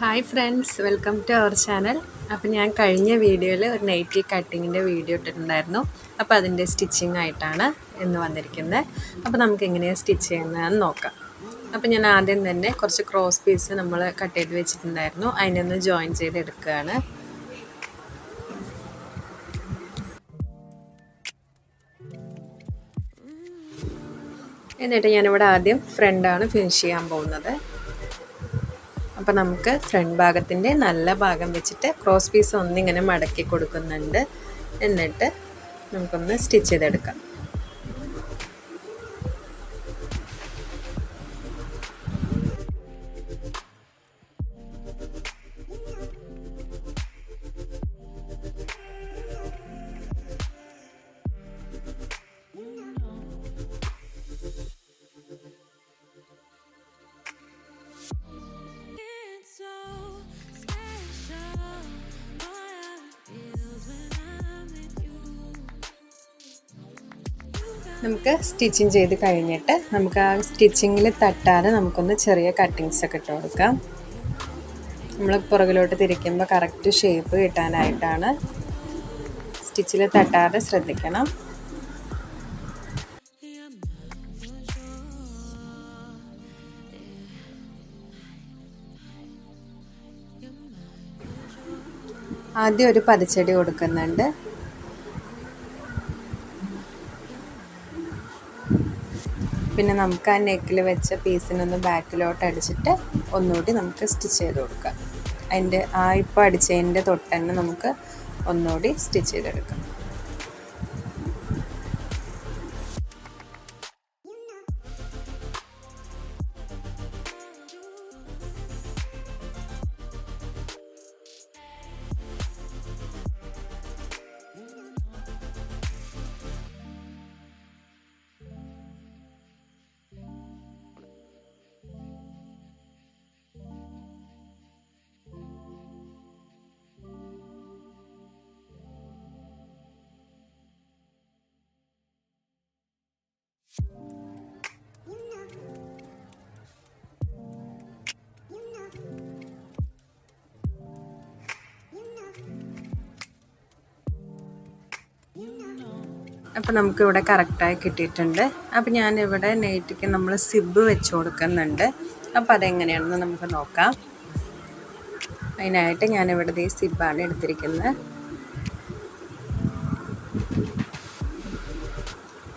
Hi friends welcome to our channel അപ്പോൾ ഞാൻ കഴിഞ്ഞ വീഡിയോയിൽ ഒരു നൈറ്റി കട്ടിങ്ങിന്റെ വീഡിയോ ഇട്ടിട്ടുണ്ടായിരുന്നു. അപ്പോൾ അതിന്റെ സ്റ്റിച്ചിങ് ആയിട്ടാണ് എന്ന് വന്നിരിക്കുന്നത്. അപ്പോൾ നമുക്ക് എങ്ങനെയാണ് സ്റ്റിച്ച് ചെയ്യുന്നതെന്ന് നോക്കാം. അപ്പോൾ ഞാൻ ആദ്യം തന്നെ കുറച്ച് ക്രോസ് പീസ് നമ്മൾ കട്ട് ചെയ്ത് വെച്ചിട്ടുണ്ടായിരുന്നു. അതിനൊന്ന് ജോയിൻ ചെയ്ത് എടുക്കുകയാണ് എന്നിട്ട് ഞാനിവിടെ ആദ്യം ഫ്രണ്ടാണ് ഫിനിഷ് ചെയ്യാൻ പോകുന്നത്. അപ്പോൾ നമുക്ക് ഫ്രണ്ട് ഭാഗത്തിന്റെ നല്ല ഭാഗം വെച്ചിട്ട് ക്രോസ് പീസ് ഒന്നിങ്ങനെ മടക്കി കൊടുക്കുന്നുണ്ട്. എന്നിട്ട് നമുക്കൊന്ന് സ്റ്റിച്ച് ചെയ്തെടുക്കാം. നമുക്ക് സ്റ്റിച്ചിങ് ചെയ്ത് കഴിഞ്ഞിട്ട് നമുക്ക് ആ സ്റ്റിച്ചിങ്ങിൽ തട്ടാതെ നമുക്കൊന്ന് ചെറിയ കട്ടിങ്സ് ഒക്കെ ഇട്ട് കൊടുക്കാം. നമ്മൾ പുറകിലോട്ട് തിരിക്കുമ്പോൾ കറക്റ്റ് ഷേപ്പ് കിട്ടാനായിട്ടാണ് സ്റ്റിച്ചിൽ തട്ടാതെ ശ്രദ്ധിക്കണം. ആദ്യം ഒരു പതിച്ചടി കൊടുക്കുന്നുണ്ട്. പിന്നെ നമുക്ക് ആ നെക്കിൽ വെച്ച പീസിനൊന്ന് ബാക്കിലോട്ട് അടിച്ചിട്ട് ഒന്നുകൂടി നമുക്ക് സ്റ്റിച്ച് ചെയ്ത് കൊടുക്കാം. അതിന്റെ ആ ഇപ്പോൾ അടിച്ചതിന്റെ തൊട്ട് തന്നെ നമുക്ക് ഒന്നുകൂടി സ്റ്റിച്ച് ചെയ്തെടുക്കാം. അപ്പോൾ നമുക്കിവിടെ കറക്റ്റായി കിട്ടിയിട്ടുണ്ട്. അപ്പോൾ ഞാനിവിടെ നെയ്റ്റിക്ക് നമ്മൾ സിബ് വെച്ച് കൊടുക്കുന്നുണ്ട്. അപ്പോൾ അതെങ്ങനെയാണെന്ന് നമുക്ക് നോക്കാം. അതിനായിട്ട് ഞാനിവിടെ ഈ സിബാണ് എടുത്തിരിക്കുന്നത്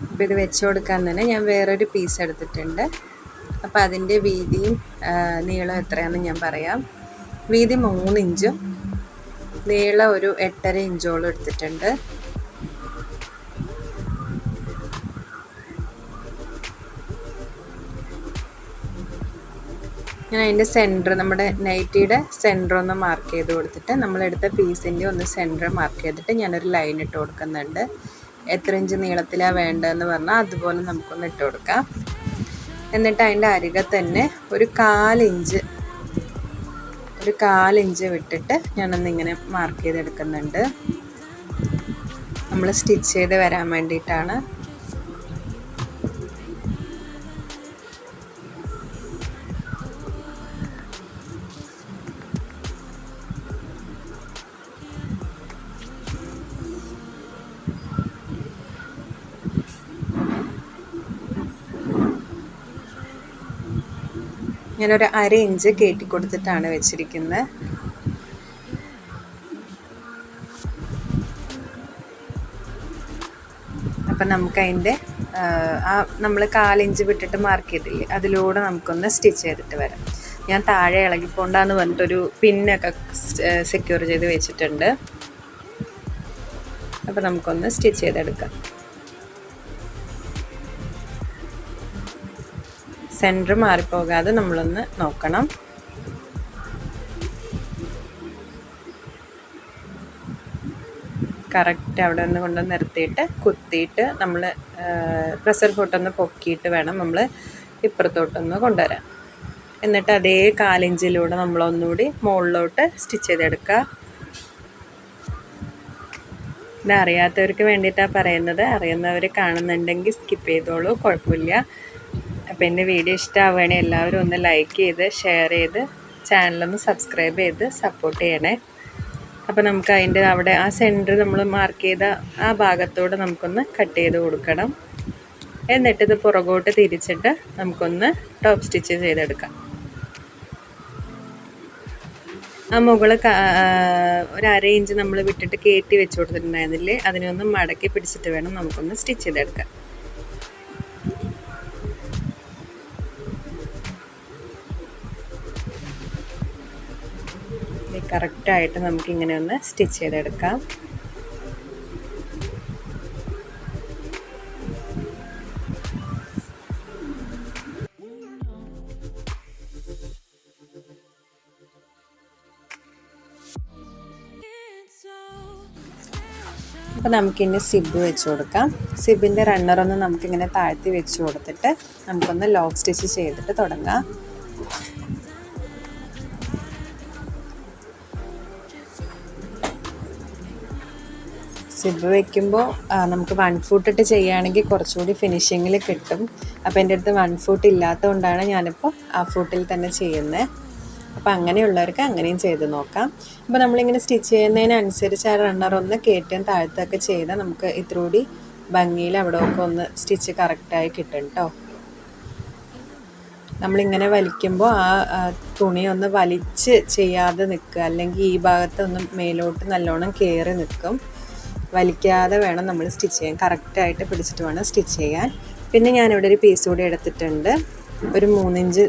അപ്പോൾ ഇത് വെച്ച് കൊടുക്കാൻ തന്നെ ഞാൻ വേറൊരു പീസ് എടുത്തിട്ടുണ്ട്. അപ്പോൾ അതിന്റെ വീതിയും നീളം എത്രയാണെന്ന് ഞാൻ പറയാം. വീതി മൂന്ന് ഇഞ്ചും നീളം ഒരു എട്ടര ഇഞ്ചോളം എടുത്തിട്ടുണ്ട്. ഞാൻ അതിന്റെ സെന്റർ നമ്മുടെ നൈറ്റിയുടെ സെന്റർ ഒന്ന് മാർക്ക് ചെയ്ത് കൊടുത്തിട്ട് നമ്മളെടുത്ത പീസിന്റെ ഒന്ന് സെന്റർ മാർക്ക് ചെയ്തിട്ട് ഞാനൊരു ലൈൻ ഇട്ട് കൊടുക്കുന്നുണ്ട്. എത്ര ഇഞ്ച് നീളത്തിലാണ് വേണ്ടതെന്ന് പറഞ്ഞാൽ അതുപോലെ നമുക്കൊന്ന് ഇട്ട് കൊടുക്കാം. എന്നിട്ട് അതിന്റെ അരികെ തന്നെ ഒരു കാലിഞ്ച് ഒരു കാലിഞ്ച് വിട്ടിട്ട് ഞാനൊന്ന് ഇങ്ങനെ മാർക്ക് ചെയ്തെടുക്കുന്നുണ്ട്. നമ്മൾ സ്റ്റിച്ച് ചെയ്ത് വരാൻ വേണ്ടിയിട്ടാണ് ഞാനൊരു അര ഇഞ്ച് കയറ്റി കൊടുത്തിട്ടാണ് വെച്ചിരിക്കുന്നത് അപ്പം നമുക്കതിന്റെ ആ നമ്മൾ കാലിഞ്ച് വിട്ടിട്ട് മാർക്ക് ചെയ്തില്ലേ അതിലൂടെ നമുക്കൊന്ന് സ്റ്റിച്ച് ചെയ്തിട്ട് വരാം. ഞാൻ താഴെ ഇളകിപ്പോണ്ടാന്ന് പറഞ്ഞിട്ടൊരു പിന്നൊക്കെ സെക്യൂർ ചെയ്ത് വെച്ചിട്ടുണ്ട്. അപ്പം നമുക്കൊന്ന് സ്റ്റിച്ച് ചെയ്തെടുക്കാം. സെന്റർ മാറിപ്പോകാതെ നമ്മളൊന്ന് നോക്കണം. കറക്റ്റ് അവിടെ ഒന്ന് കൊണ്ട് നിർത്തിയിട്ട് കുത്തിയിട്ട് നമ്മൾ പ്രഷർ ഫോട്ടൊന്ന് പൊക്കിയിട്ട് വേണം നമ്മൾ ഇപ്പുറത്തോട്ടൊന്ന് കൊണ്ടുവരാൻ. എന്നിട്ട് അതേ കാലിഞ്ചിലൂടെ നമ്മളൊന്നുകൂടി മുകളിലോട്ട് സ്റ്റിച്ച് ചെയ്തെടുക്കുക. ഇത് അറിയാത്തവർക്ക് വേണ്ടിയിട്ടാണ് പറയുന്നത്. അറിയുന്നവർ കാണുന്നുണ്ടെങ്കിൽ സ്കിപ്പ് ചെയ്തോളൂ കുഴപ്പമില്ല. അപ്പോൾ എന്റെ വീഡിയോ ഇഷ്ടമാവുകയാണെങ്കിൽ എല്ലാവരും ഒന്ന് ലൈക്ക് ചെയ്ത് ഷെയർ ചെയ്ത് ചാനലൊന്ന് സബ്സ്ക്രൈബ് ചെയ്ത് സപ്പോർട്ട് ചെയ്യണേ. അപ്പോൾ നമുക്ക് അതിന്റെ അവിടെ ആ സെന്റർ നമ്മൾ മാർക്ക് ചെയ്ത ആ ഭാഗത്തോട് നമുക്കൊന്ന് കട്ട് ചെയ്ത് കൊടുക്കണം. എന്നിട്ട് ഇത് പുറകോട്ട് തിരിച്ചിട്ട് നമുക്കൊന്ന് ടോപ്പ് സ്റ്റിച്ച് ചെയ്തെടുക്കാം. ആ മുകൾ ക- ആ, ഒരു അര ഇഞ്ച് നമ്മൾ വിട്ടിട്ട് കയറ്റി വെച്ച് കൊടുത്തിട്ടുണ്ടായിരുന്നില്ലേ? അതിനെ ഒന്ന് മടക്കി പിടിച്ചിട്ട് വേണം നമുക്കൊന്ന് സ്റ്റിച്ച് ചെയ്തെടുക്കാൻ. കറക്റ്റായിട്ട് നമുക്കിങ്ങനെ ഒന്ന് സ്റ്റിച്ച് ചെയ്തെടുക്കാം. അപ്പോൾ നമുക്കിനി സിബ് വെച്ച് കൊടുക്കാം സിബിന്റെ റണ്ണറൊന്ന് നമുക്കിങ്ങനെ താഴ്ത്തി വെച്ച് കൊടുത്തിട്ട് നമുക്കൊന്ന് ലോക്ക് സ്റ്റിച്ച് ചെയ്തിട്ട് തുടങ്ങാം സിബ് വെക്കുമ്പോൾ നമുക്ക് വൺ ഫൂട്ട് ഇട്ട് ചെയ്യുകയാണെങ്കിൽ കുറച്ചുകൂടി ഫിനിഷിങ്ങിൽ കിട്ടും. അപ്പോൾ എന്റെ അടുത്ത് വൺ ഫൂട്ട് ഇല്ലാത്തതുകൊണ്ടാണ് ഞാനിപ്പോൾ ആ ഫൂട്ടിൽ തന്നെ ചെയ്യുന്നത് അപ്പോൾ അങ്ങനെയുള്ളവർക്ക് അങ്ങനെയും ചെയ്ത് നോക്കാം. അപ്പോൾ നമ്മളിങ്ങനെ സ്റ്റിച്ച് ചെയ്യുന്നതിനനുസരിച്ച് ആ റണ്ണർ ഒന്ന് കയറ്റം താഴ്ത്തൊക്കെ ചെയ്താൽ നമുക്ക് ഇത്രൂടി ഭംഗിയിൽ അവിടെ ഒക്കെ ഒന്ന് സ്റ്റിച്ച് കറക്റ്റായി കിട്ടും കേട്ടോ നമ്മളിങ്ങനെ വലിക്കുമ്പോൾ ആ, തുണി ഒന്ന് വലിച്ച് ചെയ്യാതെ നിൽക്കുക. അല്ലെങ്കിൽ ഈ ഭാഗത്തൊന്ന് മേലോട്ട് നല്ലോണം കയറി നിൽക്കും. വലിക്കാതെ വേണം നമ്മൾ സ്റ്റിച്ച് ചെയ്യാൻ. കറക്റ്റായിട്ട് പിടിച്ചിട്ട് വേണം സ്റ്റിച്ച് ചെയ്യാൻ. പിന്നെ ഞാനിവിടെ ഒരു പീസ് കൂടി എടുത്തിട്ടുണ്ട്. ഒരു മൂന്നിഞ്ച്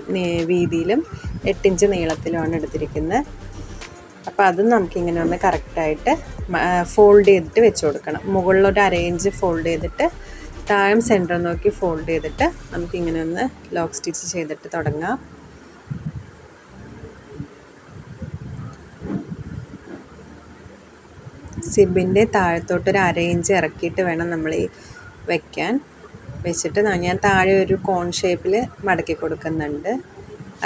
വീതിയിലും എട്ടിഞ്ച് നീളത്തിലുമാണ് എടുത്തിരിക്കുന്നത്. അപ്പോൾ അതും നമുക്കിങ്ങനെ ഒന്ന് കറക്റ്റായിട്ട് ഫോൾഡ് ചെയ്തിട്ട് വെച്ച് കൊടുക്കണം. മുകളിലൊരു അര ഇഞ്ച് ഫോൾഡ് ചെയ്തിട്ട് താഴെ സെന്റർ നോക്കി ഫോൾഡ് ചെയ്തിട്ട് നമുക്കിങ്ങനെ ഒന്ന് ലോക്ക് സ്റ്റിച്ച് ചെയ്തിട്ട് തുടങ്ങാം. സിബിന്റെ താഴത്തോട്ട് ഒരു അര ഇഞ്ച് ഇറക്കിയിട്ട് വേണം നമ്മൾ ഈ വെക്കാൻ. വെച്ചിട്ട് ഞാൻ താഴെ ഒരു കോൺ ഷേപ്പിൽ മടക്കി കൊടുക്കുന്നുണ്ട്.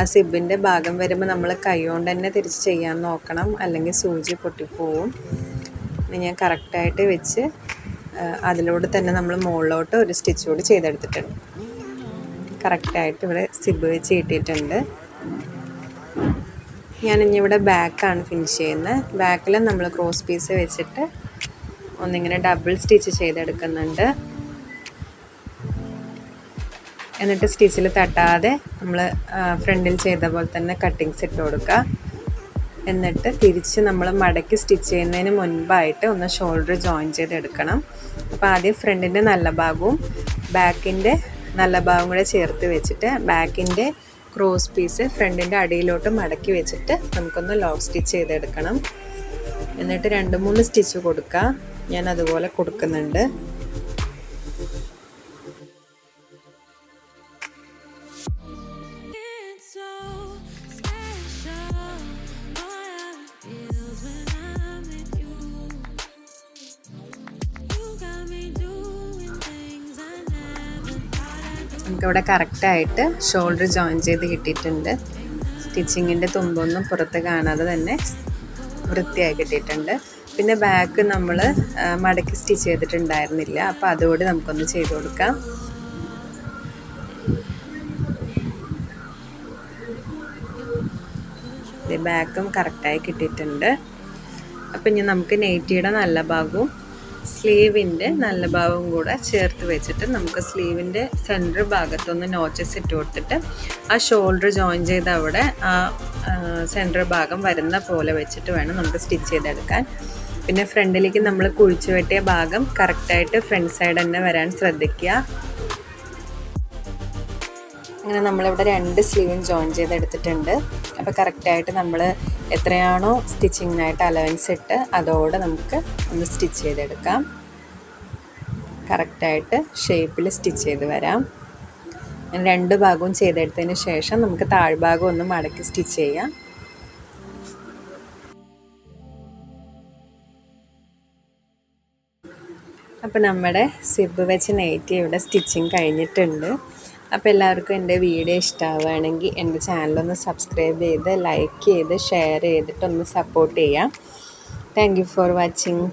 ആ സിബിന്റെ ഭാഗം വരുമ്പോൾ നമ്മൾ കൈ കൊണ്ട് തന്നെ തിരിച്ച് ചെയ്യാൻ നോക്കണം. അല്ലെങ്കിൽ സൂചി പൊട്ടിപ്പോവും. ഞാൻ കറക്റ്റായിട്ട് വെച്ച് അതിലൂടെ തന്നെ നമ്മൾ മുകളിലോട്ട് ഒരു സ്റ്റിച്ച് കൂടി ചെയ്തെടുത്തിട്ടുണ്ട്. കറക്റ്റായിട്ട് ഇവിടെ സിബ് വെച്ച് കിട്ടിയിട്ടുണ്ട്. ഞാനിനി ഇവിടെ ബാക്കാണ് ഫിനിഷ് ചെയ്യുന്നത്. ബാക്കിൽ നമ്മൾ ക്രോസ് പീസ് വെച്ചിട്ട് ഒന്നിങ്ങനെ ഡബിൾ സ്റ്റിച്ച് ചെയ്തെടുക്കുന്നുണ്ട്. എന്നിട്ട് സ്റ്റിച്ചിൽ തട്ടാതെ നമ്മൾ ഫ്രണ്ടിൽ ചെയ്ത പോലെ തന്നെ കട്ടിങ്സ് ഇട്ട് കൊടുക്കുക. എന്നിട്ട് തിരിച്ച് നമ്മൾ മടക്കി സ്റ്റിച്ച് ചെയ്യുന്നതിന് മുൻപായിട്ട് ഒന്ന് ഷോൾഡർ ജോയിൻ ചെയ്തെടുക്കണം. അപ്പോൾ ആദ്യം ഫ്രണ്ടിന്റെ നല്ല ഭാഗവും ബാക്കിന്റെ നല്ല ഭാഗവും കൂടെ ചേർത്ത് വെച്ചിട്ട് ബാക്കിന്റെ ക്രോസ് പീസ് ഫ്രണ്ടിന്റെ അടിയിലോട്ട് മടക്കി വെച്ചിട്ട് നമുക്കൊന്ന് ലോക്ക് സ്റ്റിച്ച് ചെയ്തെടുക്കണം. എന്നിട്ട് രണ്ട് മൂന്ന് സ്റ്റിച്ച് കൊടുക്കുക ഞാൻ അതുപോലെ കൊടുക്കുന്നുണ്ട്. നമുക്കിവിടെ കറക്റ്റായിട്ട് ഷോൾഡർ ജോയിൻ ചെയ്ത് കിട്ടിയിട്ടുണ്ട്. സ്റ്റിച്ചിങ്ങിന്റെ തുമ്പൊന്നും പുറത്ത് കാണാതെ തന്നെ വൃത്തിയായി കിട്ടിയിട്ടുണ്ട്. പിന്നെ ബാക്ക് നമ്മൾ മടക്കി സ്റ്റിച്ച് ചെയ്തിട്ടുണ്ടായിരുന്നില്ല. അപ്പോൾ അതുകൂടി നമുക്കൊന്ന് ചെയ്ത് കൊടുക്കാം. ബാക്കും കറക്റ്റായി കിട്ടിയിട്ടുണ്ട്. അപ്പം ഇനി നമുക്ക് നെയ്റ്റിയുടെ നല്ല ഭാഗവും സ്ലീവിന്റെ നല്ല ഭാഗവും കൂടെ ചേർത്ത് വെച്ചിട്ട് നമുക്ക് സ്ലീവിന്റെ സെന്റർ ഭാഗത്തൊന്ന് നോച്ചസ് ഇട്ട് കൊടുത്തിട്ട് ആ ഷോൾഡർ ജോയിൻ ചെയ്ത് അവിടെ ആ സെന്റർ ഭാഗം വരുന്ന പോലെ വെച്ചിട്ട് വേണം നമുക്ക് സ്റ്റിച്ച് ചെയ്തെടുക്കാൻ. പിന്നെ ഫ്രണ്ടിലേക്ക് നമ്മൾ കുഴിച്ചു വെട്ടിയ ഭാഗം കറക്റ്റായിട്ട് ഫ്രണ്ട് സൈഡ് തന്നെ വരാൻ ശ്രദ്ധിക്കുക. അങ്ങനെ നമ്മളിവിടെ രണ്ട് സ്ലീവും ജോയിൻ ചെയ്തെടുത്തിട്ടുണ്ട്. അപ്പോൾ കറക്റ്റായിട്ട് നമ്മൾ എത്രയാണോ സ്റ്റിച്ചിങ്ങിനായിട്ട് അലവൻസ് ഇട്ട് അതോടെ നമുക്ക് ഒന്ന് സ്റ്റിച്ച് ചെയ്തെടുക്കാം. കറക്റ്റായിട്ട് ഷേപ്പിൽ സ്റ്റിച്ച് ചെയ്ത് വരാം. രണ്ട് ഭാഗവും ചെയ്തെടുത്തതിന് ശേഷം നമുക്ക് താഴ്ഭാഗം ഒന്ന് മടക്കി സ്റ്റിച്ച് ചെയ്യാം. അപ്പോൾ നമ്മുടെ സിബ് വെച്ച് നെയ്റ്റ് ഇവിടെ സ്റ്റിച്ചിങ് കഴിഞ്ഞിട്ടുണ്ട്. അപ്പോൾ എല്ലാവർക്കും എന്റെ വീഡിയോ ഇഷ്ടമാവുകയാണെങ്കിൽ എന്റെ ചാനലൊന്ന് സബ്സ്ക്രൈബ് ചെയ്ത് ലൈക്ക് ചെയ്ത് ഷെയർ ചെയ്തിട്ടൊന്ന് സപ്പോർട്ട് ചെയ്യാം. Thank you for watching